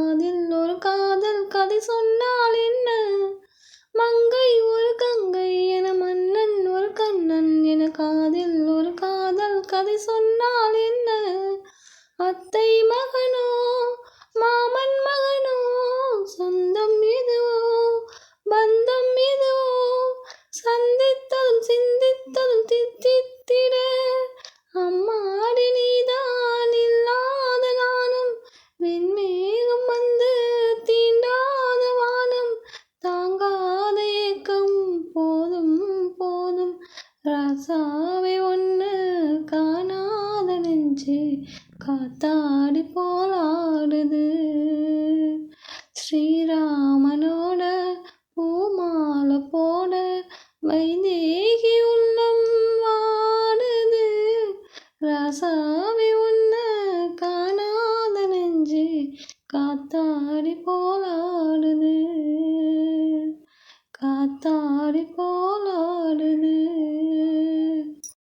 காதில் ஒரு காதல் கதை சொன்னால் என்ன? மங்கை ஒரு கங்கை என மன்னன் ஒரு கண்ணன் என காதில் ஒரு காதல் கதை சொன்னால் என்ன? அத்தை மகள் ராசாவை ஒன்று காணாத நெஞ்சு காத்தாடி போலாடுது. ஸ்ரீராமனோட பூமாலை போட வைதேகி உள்ளம் வாடுது. ராசாவை ஒன்ன காணாத நெஞ்சு காத்தாடி போலாடுது. காத்தாடி போலாடுது.